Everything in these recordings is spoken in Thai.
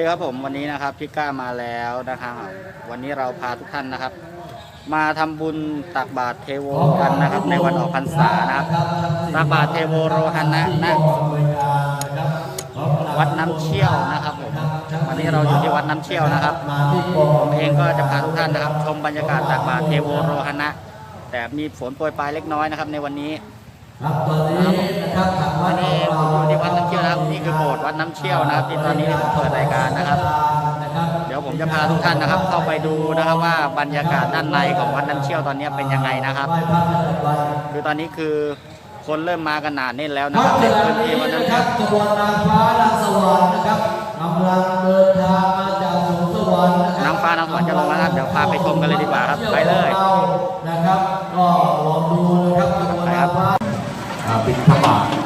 ดีครับผมวันนี้นะครับพี่ก้ามาแล้วนะครับวันนี้เราพาทุกท่านนะครับ มาทำบุญตักบาตรเทโวกันนะครับ ในวันออกพรรษานะครับตักบาตรเทโวโรหณะนะวัดน้ำเชี่ยวนะครับผมวันนี้เราอยู่ที่วัดน้ำเชี่ยวนะครับผมเองก็จะพาทุกท่านนะครับ ชมบรรยากาศตักบาตรเทโวโรหณะแต่มีฝนโปรยปลายเล็กน้อยนะครับ ในวันนี้ ครับตอนนี้นะครับทางวัวัดนนี้ผมอยู่ที่วัดน้ำเชี่ยวนะครับนี่คือโบสถ์วัดน้ำเชี่ยวนะครับที่ตอนนี้ผมเปิดรายการนะครับนะครับ เดี๋ยวผมจะพาทุกท่านนะครับ เข้าไปดูนะครับว่าบรรยากาศด้านในของวัดน้ำเชี่ยวตอนนี้เป็นยังไงนะครับไหว้พระจันทร์ไว้คือตอนนี้คือคนเริ่มมากันหนาแน่นแล้วคนะรับครับเวในลาพื้นนี้ที่วัดนะน้ำคเชี่รัยวบกระบวนนางฟ้านางสวรรค์นะครับกำลังเดินทางมาจากสวงสวรรค์นะครับน้ำฟ้าน้ำสวรรค์จะลงมาแล้วเดี๋ยวพาไปชมกันเลยดีกว่าครับไปเลยนะครับก็ลองดูนะครับกระบวนนางฟ้าอ่า บิณฑบาต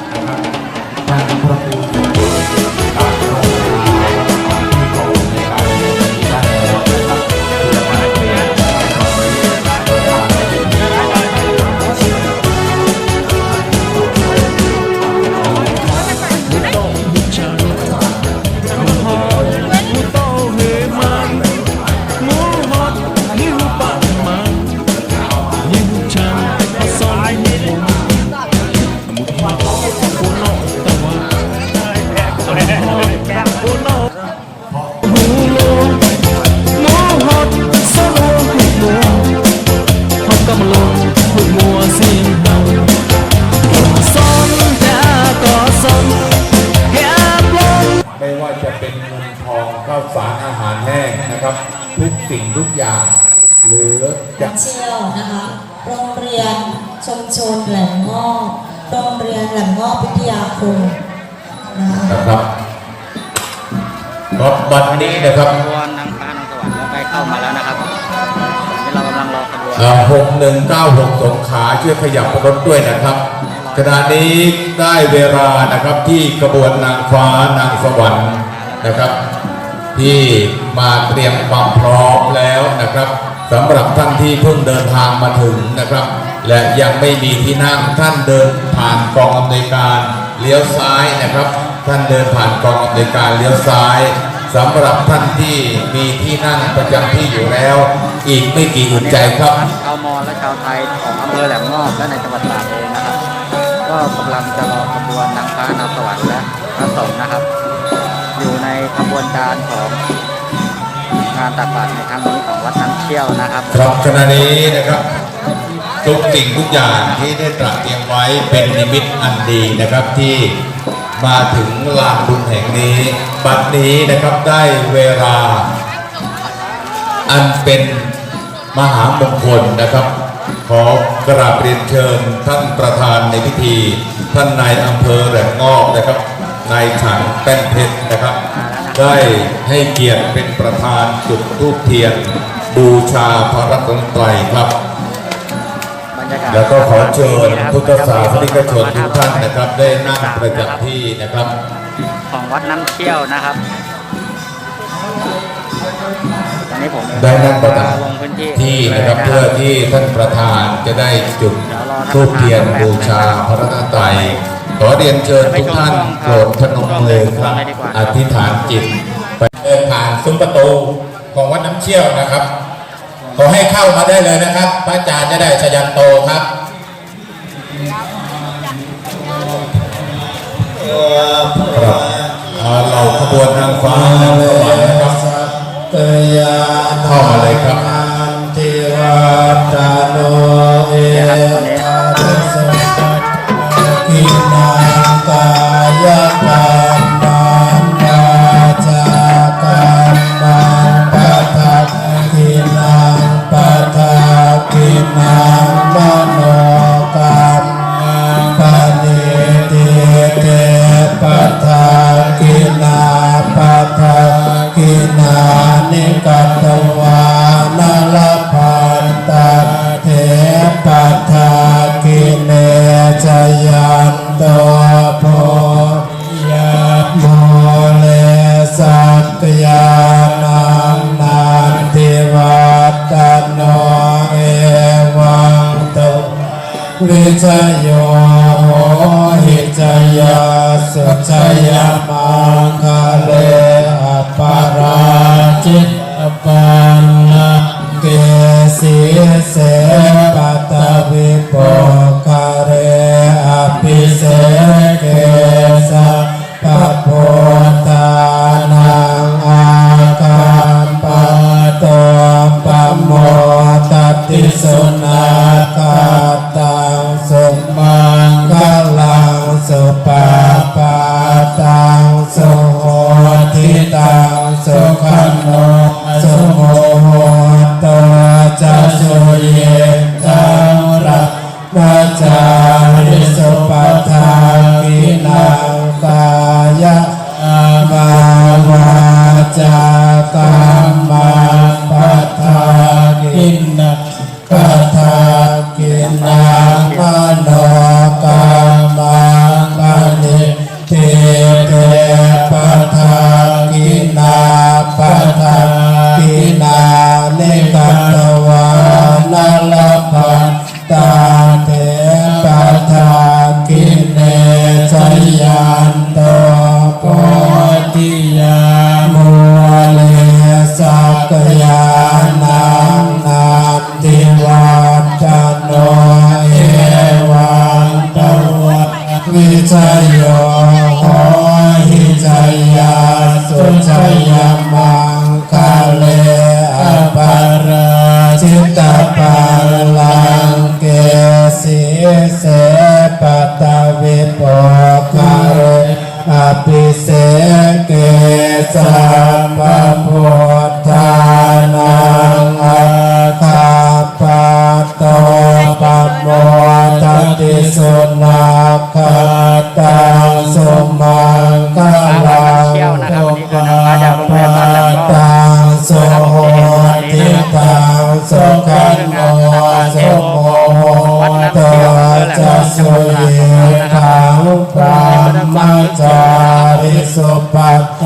ก็บัดนี้นะครับขบวนนางฟ้านางสวรรค์ก็ใกล้เข้ามาแล้วนะครับนี่เรากำลังรอขบวนหกหนึ่งเก้าหกสงขลาช่วยขยับรถด้วยนะครับขณะนี้ได้เวลานะครับที่กระบวนนางฟ้านางสวรรค์นะครับ ที่มาเตรียมความพร้อมแล้วนะครับสำหรับท่านที่เพิ่งเดินทางมาถึงนะครับ และยังไม่มีที่นั่งท่านเดินผ่านกองอำนวยการเลี้ยวซ้ายนะครับ ท่านเดินผ่านกองอำนวยการเลี้ยวซ้าย สำหรับท่านที่มีที่นั่งประจำที่อยู่แล้ว อีกไม่กี่อึดใจครับ ชาวมอญและชาวไทยของอำเภอแหลมงอบและในจังหวัดตราดเองนะครับ ก็กำลังจะรอขบวนนางฟ้านางสวรรค์และพระสงฆ์นะครับ อยู่ในขบวนการของงานตักบาตรในครั้งนี้ของวัดน้ำเชี่ยวนะครับครับขณะนี้นะครับทุกสิ่งทุกอย่างที่ได้ตรัสเตรียมไว้เป็นนิมิตอันดีนะครับที่ มาถึงลานบุญแห่งนี้ บัดนี้นะครับได้เวลา อันเป็นมหามงคลนะครับ ขอกราบเรียนเชิญท่านประธานในพิธี ท่านนายอำเภอแหลมงอกนะครับนายฉันแป้นเพชรนะครับ ได้ให้เกียรติเป็นประธานจุดธูปเทียน บูชาพระรัตนตรัยครับ แล้วก็ขอเชิญพุทธศาสนิกชนทุกท่านนะครับ ได้นั่งประจำที่นะครับ ของวัดน้ำเชี่ยวนะครับตอนนี้ผมได้นั่งประจลงพื้นที่ำที่นะครับเพื่อที่ท่านประธานจะได้จุดธูปเทียนบูชาพระรัตนตรัยขอเรียนเชิญทุกท่านโปรดพนมมือครับอธิษฐานจิตเดินผ่านซุ้มประตูของวัดน้ำเชี่ยวนะครับ ขอให้เข้ามาได้เลยนะครับ พระอาจารย์จะได้ชยันโตครับครับอ่าเหล่าขบวนนางฟ้านางสวรรค์นะครับเตยาเข้ามาเลยครับทิราตโนเอตาสกินังกายก นังมโนกรรมังปณิติเตปัทากินาปัทากินานิกัตวา สุขังโมสุโมโหตจะสุเยขังพระมัจจาริสุปัตต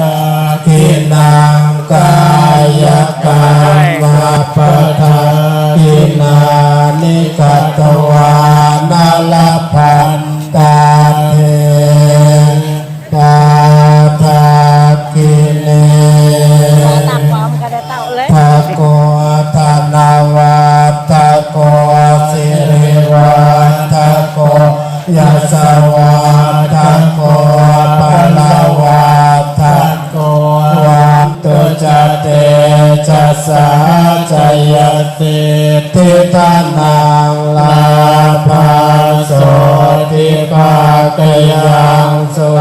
ทิตานังลาภาโสติปากยังสว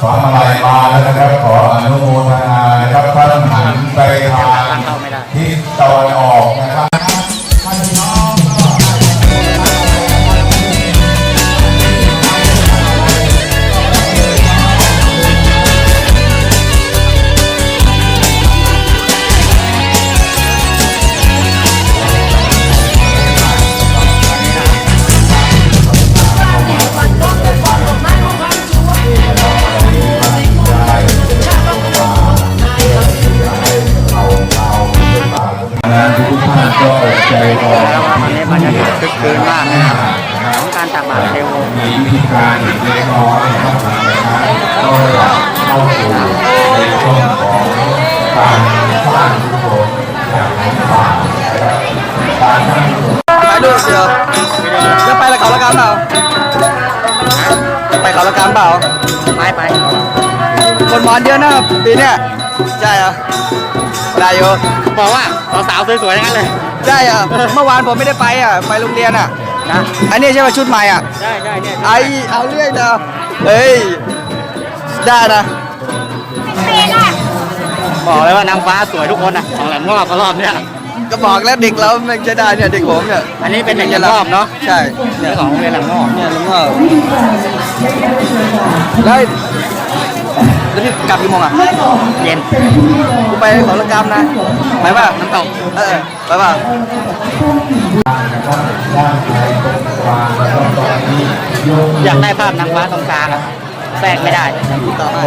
ขอมอะไรมาแล้วนะครับ ขออนุโมทนานะครับท่านหันไปทางทิศตะวันออกนะครับ อรเยอะนะปีเนี้ยใช่เหรอได้อยู่บอกว่าสาวๆสวยๆทั้งนั้นเลย ใช่เหรเมื่อวานผมไม่ได้ไปอะไปโรงเรียนอะนะอันนี้ใช่ไหมชุดใหม่อะใช่ใช่เนี่ไอเอาเรื่อยนะเฮ้ยได้นะบอกเลยว่านางฟ้าสวยทุกคนอะของหลังรอบก็รอบเนี้ยก็บอกแล้วเด็กเราไม่ใช่ได้เนี่ยเด็กผมเนี่ยอันนี้เป็นเด็กหลังรอบเนาะใช่เนี่ยของเรียนหลังรอบเนี่ยหลังรอบแล้ แล้วพี่กลับกี่โมงอะเย็นกูไปของรกรรมนะไปป่ะน้ำตกเออไปป่ะอยากได้ภาพนางฟ้าตรงกลางอะแทรกไม่ได้ต่อให้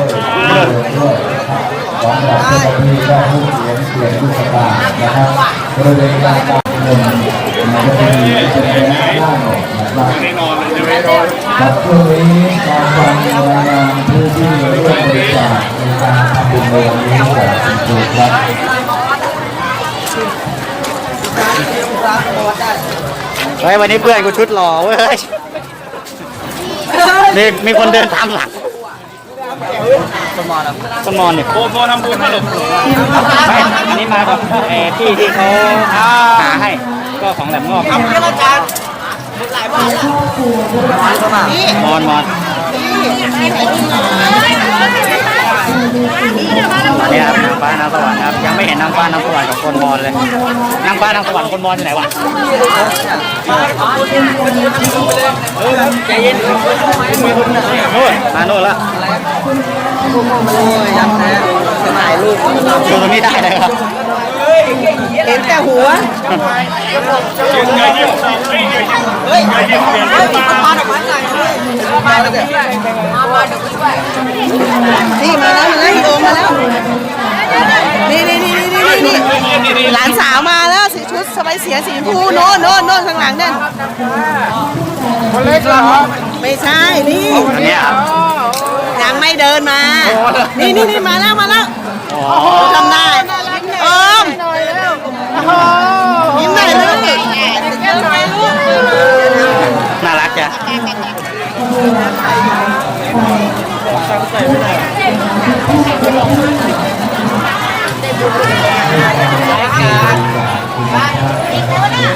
ของเราเจ้าหน้าที่ได้ผู้เขียนเลยนรูปตานะครับบริเวณการตามเงินจะมีจะมีหน้าหนอนะครับ ครับช่วงนี้การฟังรายงานผู้ที่ร่วมบริจาคในการทำบุญในวันนี้แบบคุณครูครับเฮ้ยวันนี้เพื่อนกูชุดหล่อเว้ยนี่มีคนเดินตามหลังสมอนอะต้นมอนเนี่ยโอ้โหทำบุญให้หลบไม่อันนี้มากับเอ่อที่ที่เขาหาให้ ก็ของแหลมงอบสมอ นมอนมอนเนี่ยครับนางฟ้านางสวรรค์ครับ ยังไม่เห็นนางฟ้านางสวรรค์ของคนมอนเลยนางฟ้านางสวรรค์คนมอนที่ไหนวะใจเย็นนู่นมาโน่นแล้วโอ้ยยับแท้ถ่ายรูปอยู่ตรงนี้ได้เลยครับ เห็นแต่หัวเฮ้ยมาดอกไม้ใส่มาแล้วเนี่ยนี่มาแล้วมาแล้วโอมมาแล้ว นี่นี่นี่นี่นี่นี่หลานสาวมาแล้วสีชุดสบายเสียสีชมพูโน่นโน่นโน่นข้างหลังนั่นคนเล็กเหรอไม่ใช่นี่ยังไม่เดินมา นี่นี่นี่มาแล้วมาแล้วอ๋อทำได้โอม ยิ้มหน่อยลูกน่ารักจ้ะ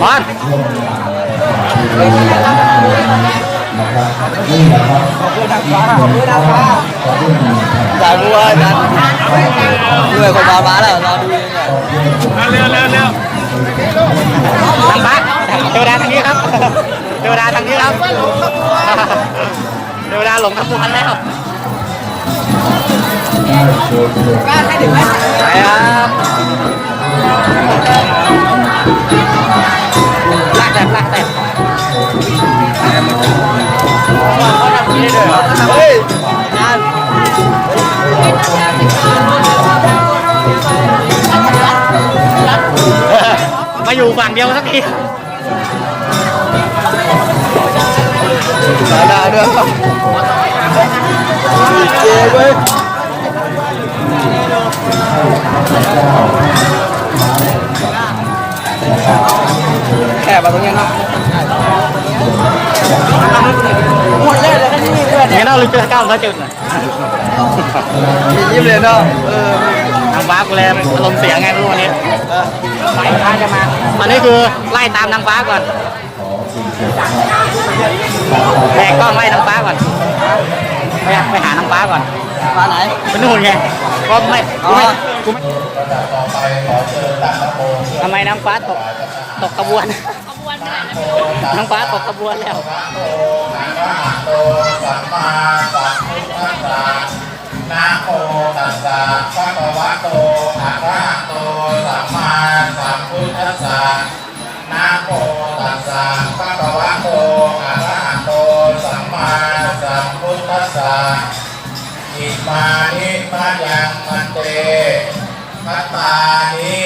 มอนจ่า ยบัวนะด้วยคนมามาแล้วรอดูเลยเนี่ยนางฟ้าเทวดาทางนี้ครับเทวดาทางนี้ครับเทวดาหลงขบวนแล้วไปครับ มาอยู่ฝั่งเดียวสักทีได้ได้ด้วยเจ๊เว้ยแค่มาตรงนี้เนาะหมดเลยแล้วก็นี่เพื่อนงั้นเราเลยเจอก้าวมาจุดหน่อยยิ้มเลยเนาะเออทางฟ้ากูเลยอารมณ์เสียไงไม่รู้วันนี้ ไล่ฟ้าจะมาอันนี้คือไล่ตามนางฟ้าก่อนแบกกล้องไล่นางฟ้าก่อนไปไปหานางฟ้าก่อนมาไหนไปนู่นไงก็ไม่กูไม่กูไม่ต่อไปขอเชิญตักตะโพทำไมนางฟ้าตกตกขบวนนางฟ้าตกขบวนแล้ว โตสัมมาสัมพุทธัสสะนะโมตัสสะภะคะวะโตอะระหะโตสัมมาสัมพุทธัสสะนะโมตัสสะภะคะวะโตอะระหะโตสัมมาสัมพุทธัสสะอิมานิมายังมันเตพัตตานิ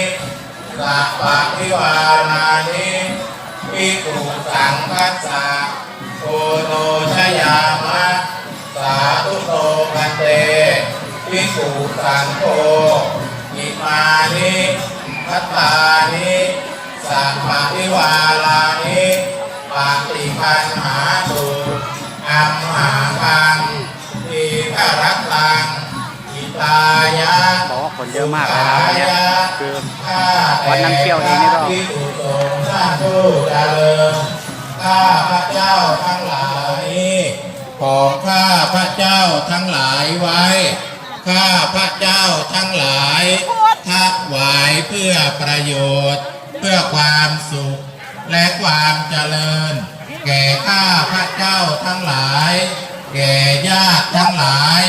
สัพพะวิวานานิภิกขุสังคัสสะโอโนชยามะ สาธุโตกันเตภิกขุสังโฆอิมานิพัตตานิสัพพะวิวาลานิปาติปัญหาตุอัมหาคังทีฆรัตตังอิตายะบอกว่าคนเยอะมากเลยนะวันเนี้ยคือวัดน้ำเชี่ยวเองนี่ก็พิสุสงฆ์ท่านผู้เจริญข้าพระเจ้าทั้งหลาย ของข้าพระเจ้าทั้งหลายไว้ ข้าพระเจ้าทั้งหลายถวายเพื่อประโยชน์ เพื่อความสุข และความเจริญ แก่ข้าพระเจ้าทั้งหลาย แก่ญาติทั้งหลาย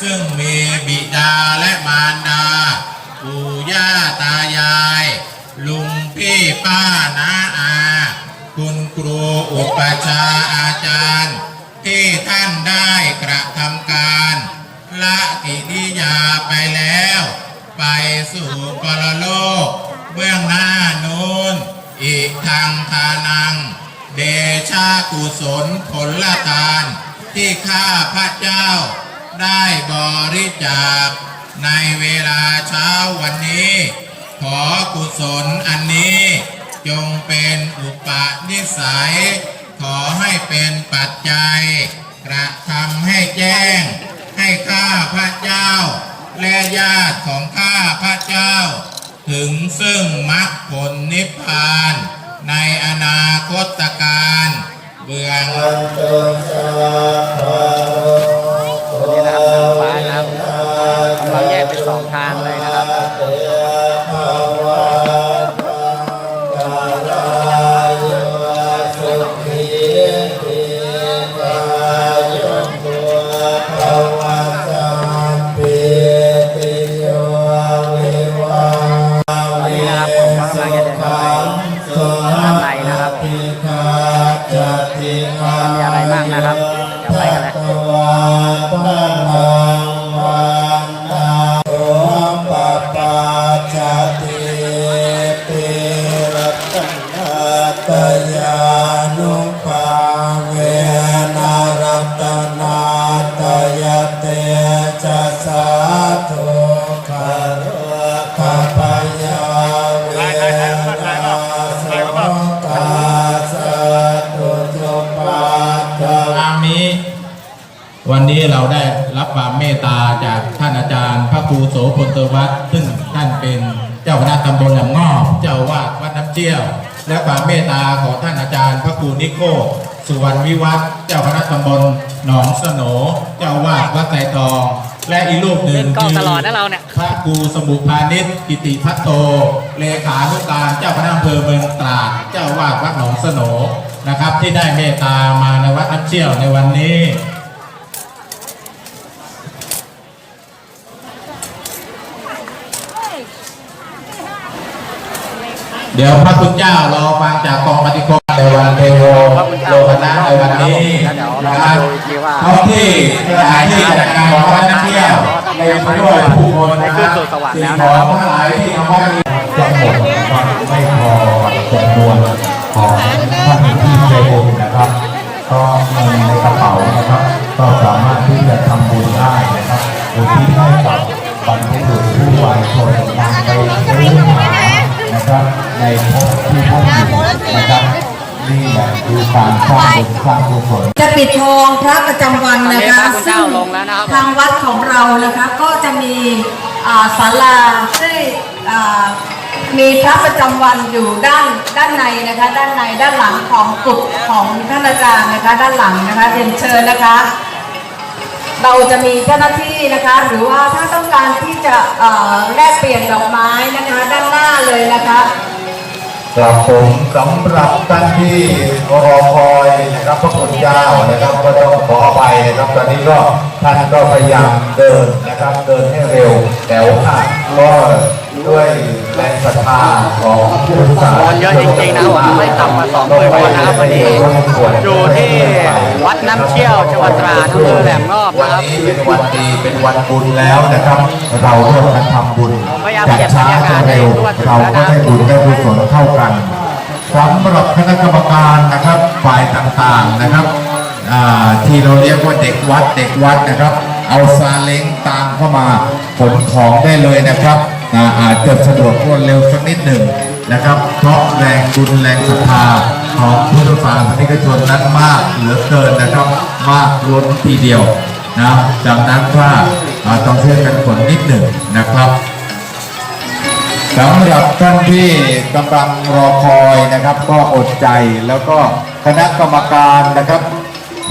ซึ่งมีบิดาและมารดาปู่ย่าตายาย ลุงพี่ป้าน้าอา คุณครูอุปชฌาย์อาจารย์ ที่ท่านได้กระทำการละกิริยาไปแล้ว ไปสู่ปรโลก เบื้องหน้านูนอีกทางทานัง เดชากุศลผลทาน ที่ข้าพระเจ้า ได้บริจาค ในเวลาเช้าวันนี้ ขอกุศลอันนี้ จงเป็นอุปนิสัย ขอให้เป็นปัจจัย กระทำให้แจ้ง ให้ข้าพระเจ้า และญาติของข้าพระเจ้า ถึงซึ่งมรรคผลนิพพาน ในอนาคตการเบื้องตรงนี้นะครับฟ้านะครับเราแยกเป็นสองทางเลยนะครับ ป ครูโสพลเตวัฒน์ซึ่งท่านเป็นเจ้าคณะตำบลแหลมงอบเจ้าวาดวัดน้ำเชี่ยว และความเมตตาของท่านอาจารย์ พระครูนิโคสุวรรณวิวัฒน์เจ้าคณะตำบลหนองสโหนเจ้าวาดวัดไตรทอง และอีกรูปหนึ่งเล่นกล้องคืตลอดนะเราเนี่ยพระครูสมุพานิชกิติพัตโต เลขานุการเจ้าคณะอำเภอเมืองตราดเจ้าวาดวัดหนองสโหนนะครับ ที่ได้เมตตามาในวัดน้ำเชี่ยวในวันนี้ เดี๋ยวพระคุณเจ้ารอฟังจากกองปฏิกรในวันเทโวโลเจ้ากนะในวันนี้นะครับท้องที่สถานที่จัดงานของวัดน้ำเที่ยวในไปด้วยผู้คนนะครับสิ่งของทั้งหลายที่ทำให้ทั้งหมดมันไม่พอจำนวนของท่านที่ใจบุญนะครับก็เงินในกระเป๋านะครับ ก็สามารถที่จะทำบุญได้นะครับอุทิศให้กับบรรพบุรุษผู้วายชนนำไปซื้อหา นะครับ ในภพที่ท่านอยู่นะครับนี่แหละคือการสร้างบุญสร้างกุศลจะปิดทองพระประจำวันนะคะตอนนี้พระคุณเจ้าลงแล้วนะครับทางวัดของเรานะคะก็จะมีอ่าศาลาที่อ่ามีพระประจำวันอยู่ด้านด้านในนะคะด้านในด้านหลังของกุฏของท่านอาจารย์นะคะด้านหลังนะคะเรียนเชิญนะคะ เราจะมีเจ้าหน้าที่นะคะ หรือว่าถ้าต้องการที่จะเอ่อแลกเปลี่ยนดอกไม้นะคะ ด้านหน้าเลยนะคะครับผมสำหรับท่านที่รอคอยนะครับพระคุณเจ้านะครับ ก็ต้องขออภัยนะครับตอนนี้ก็ท่านก็พยายามเดินนะครับ เดินให้เร็ว แต่ว่าก็ด้วยแรงศรัทธาของผู้ศาสคนเยอะจริงๆนะผมไม่ต่ำกว่าสองหมื่นคนนะครับวันนี้อยู่ที่วัด น้ำเชี่ยวจังหวัดตราดอำเภอแหลมงอบวันะนครับนี้เป็นวันดีเป็นวันบุญแล้วนะครับ เราร่วมกันทำบุญผมพยายามจะเก็บช้าบรรยากาจะศให้เร็วทั่วถึงเราแล้วก็นะได้บุญได้กุศลเท่ากันสำหรับคณะกรรมการนะครับฝ่ายต่างๆนะครับอ่าที่เราเรียกว่าเด็กวัดเด็กวัดนะครับ เอาซาเล้งตามเข้ามาขนของได้เลยนะครับอ่าอาจจะสะดวกรวดเร็วสักนิดหนึ่ง นะครับ เพราะแรงบุญแรงศรัทธาของพุทธศาสนิกชนนั้นมากเหลือเกินนะครับ มากล้นทีเดียวนะจากนั้นว่าต้องช่วยกันขนนิดหนึ่งนะครับสำหรับท่านที่กำลังรอคอยนะครับ ก็อดใจแล้วก็คณะกรรมการนะครับ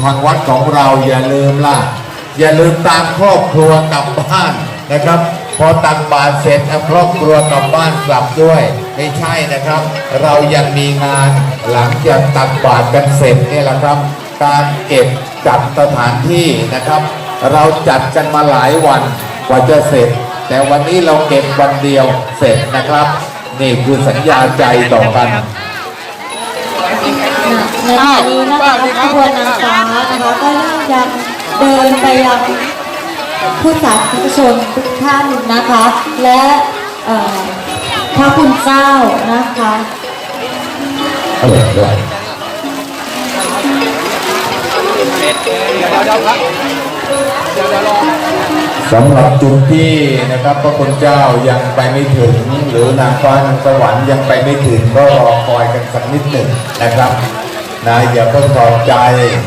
ทางวัดของเราอย่าลืมล่ะ อย่าลืมตามครอบครัวกลับบ้านนะครับ พอตักบาตรเสร็จเอาครอบครัวกลับบ้านกลับด้วย ไม่ใช่นะครับ เรายังมีงานหลังจากตักบาตรกันเสร็จนี่แหละครับ การเก็บจัดสถานที่นะครับ เราจัดกันมาหลายวันกว่าจะเสร็จ แต่วันนี้เราเก็บวันเดียวเสร็จนะครับ นี่คือสัญญาใจต่อกันในขณะนี้นะคะขบวนนางฟ้านะคะก็ยังเดินไปยัง ผู้สาธุชนทุกท่านนะคะ และพระคุณเจ้านะคะสำหรับจุดที่นะครับพระคุณเจ้ายังไปไม่ถึง หรือนางฟ้านางสวรรค์ยังไปไม่ถึงก็รอคอยกันสักนิดหนึ่งนะครับนะอย่าเพิ่งพอใจ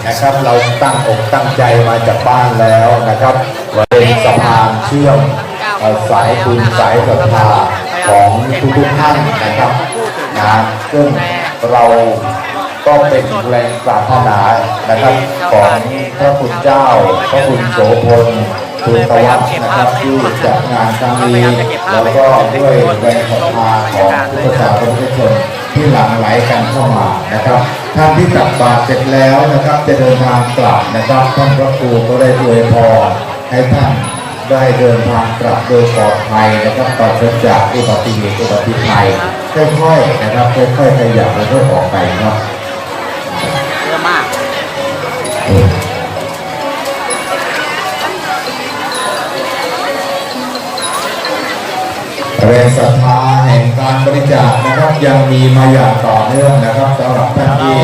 นะครับ เราตั้งอกตั้งใจมาจากบ้านแล้วนะครับ เชื่อมสายบุญสายศรัทธาของทุกๆท่านนะครับนะซึ่งเราก็เป็นแรงปรารถนานะครับของพระคุณเจ้า พระคุณโสพลคุณตวัฒน์นะครับที่จัดงานครั้งนี้แล้วก็ด้วยแรงศรัทธาของพุทธศาสนิกชนที่หลั่งไหลกันเข้ามานะครับท่านที่ตักบาตรเสร็จแล้วนะครับจะเดินทางกลับนะครับท่านพระครูก็ได้อวยพรให้ท่าน ได้เดินทางกลับโดยปลอดภัยนะครับปราศจากอุบัติเหตุอุบัติภัยค่อยๆนะครับค่อยๆขยับแล้วก็ออกไปครับเยอะมากแรงศรัทธาแห่งการบริจาคนะครับยังมีมาอย่างต่อเนื่องนะครับสำหรับท่านที่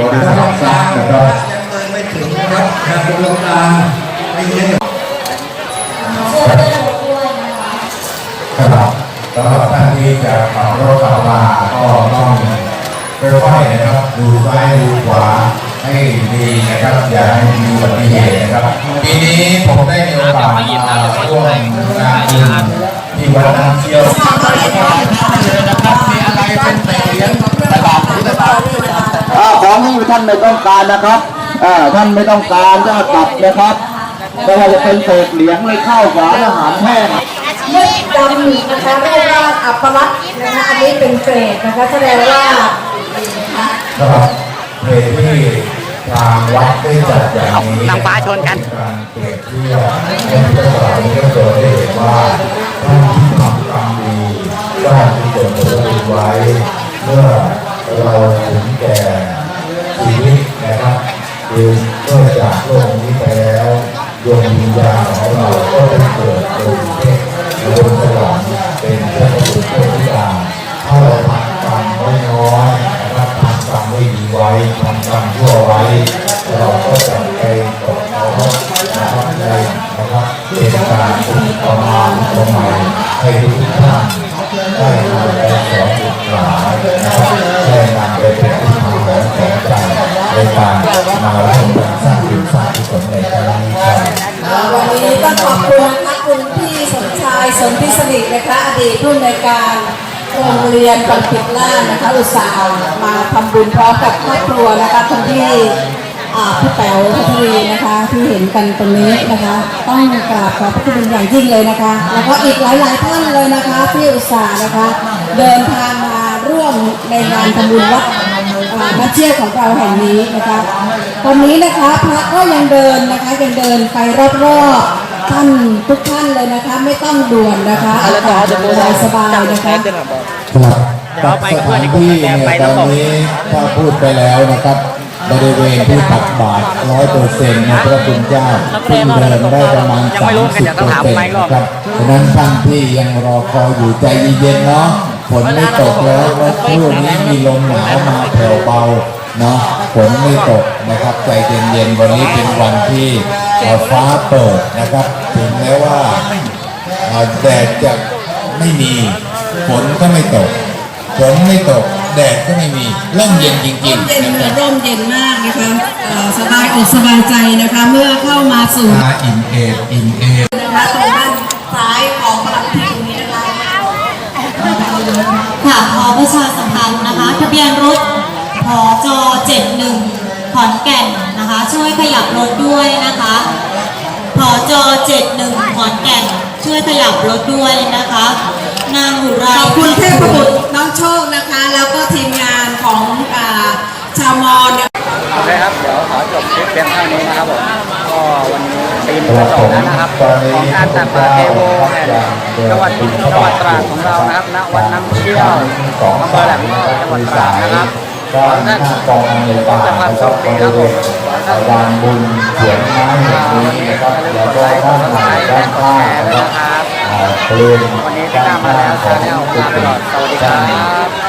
บริจาคทรัพย์นะครับไม่ถึงครับทางดวงตาไม่เห็นค รับสำหรับท่านที่จะขับรถขับมาก็ต้องค่อยๆนะครับ ดูซ้ายดูขวาให้ดีนะครับอย่าให้มีอุบัติเหตุนะครับปีนี้ผมได้มีโอกาสมาร่วมงานที่วัดน้ำเชี่ยวมีอะไรเป็นเศษเหรียญตลาดทธบาทอ่าของที่ท่านไม่ต้องการนะครับท่านไม่ต้องการก็กลับนะครับไม่ว่าจะเป็นเศษเหรียญหรือข้าวสารอาหารแห้ง มืดดำนะคะรูปร่างอัปลักษณ์นะคะอันนี้เป็นเกรดนะคะแสดงว่านะครับเพจที่ทางวัดได้จัดอย่างนี้นางฟ้าชนกันการเปรียบเทียบให้พุทธศาสนิกชนได้เห็นว่าท่านที่ทำกรรมดีได้ที่จะผลบุญไว้เมื่อเราถึงแก่ชีวิตนะครับคือเมื่อจากโลกนี้ไปแล้วดวงวิญญาณของเราก็ได้เกิดเป็นเทพ บนสวรรค์เป็นเทพบุตรเทพธิดาถ้าเราทำกรรมไว้น้อยนะครับทำกรรมไม่ดีไว้ทำกรรมชั่วไว้ เราก็จะไปตกน รงเรียนปันปิดล่านนะคะอุตส่าห์มาทำบุญพร้อมกับครอบครัวนะคะคนที่อ่าพี่แป๋วพัทรีนะคะที่เห็นกันตรงนี้นะคะ ต้องกราบขอบพระคุณอย่างยิ่งเลยนะคะ แล้วก็อีกหลายๆท่านเลยนะคะที่อุตส่าห์นะคะ เดินทางมาร่วมในงานทำบุญวัดอ่าพระเชี่ยวของเราแห่งนี้นะคะตอนนี้นะคะพระก็ยังเดินนะคะยังเดินไปรอบๆท่านทุกท่านเลยนะคะ ไม่ต้องด่วนนะคะอากาศสบายๆนะคะ ครับกับสถานที่เนี่ยตอนนี้ถ้าพูดไปแล้วนะครับ บริเวณที่ตักบาตรร้อยเปอร์เซ็นต์ในพระคุณเจ้าเพิ่งเดินได้ประมาณสามสิบเปอร์เซ็นต์นะครับฉะนั้นท่านที่ยังรอคอยอยู่ใจเย็นๆเนาะฝนไม่ตกแล้วเมื่อครู่นี้มีลมหนาวมาแผ่วเบาเนาะฝนไม่ตกนะครับใจเย็นๆวันนี้เป็นวันที่เอ่อฟ้าเปิดนะครับ ถึงแม้ว่าอ่าแดดจะไม่มี ฝนก็ไม่ตกฝนไม่ตก แดดก็ไม่มีร่มเย็นจริงร่มๆเย็นนะคค่ะรับร่มเย็นมากนะคะเอ่อสบายอกสบายใจนะคะ เมื่อเข้ามาสู่ตาอิ่มเอมอิ่มเอมนะคะตรงด้านซ้ายของพระที่ตรงนี้นะคะค่ะขอประชาสัมพันธ์นะคะ ทะเบียนรถพจ71ขอนแก่นนะคะ ช่วยขยับรถด้วยนะคะพจ71ขอนแก่น ช่วยขยับรถด้วยนะคะ นางหุไรขอบคุณเทพบุตรน้องโชคนะคะ แล้วก็ทีมงานของอ่าชาวมอญเนี่ย โอเคครับ เดี๋ยวขอจบคลิปเพียงเท่านี้นะครับผม ก็วันนี้ตีมก็จบแล้วนะครับ ของการตักบาตรเทโวแห่งจังหวัดจังหวัดตราดของเรานะครับ ณ วันน้ำเชี่ยวอำเภอแหลมงอบจังหวัดตราดนะครับ ขอให้ท่านพบแต่ความโชคดีครับผมขอให้ท่านบุญเขียนไม้แห่งนี้นะครับแล้วก็ท่านหายด้านข้างนะครับอ่าเปลี่ยนวันนี้ามมาแล้วชาแนลลาไปก่อนสวัสดีครับ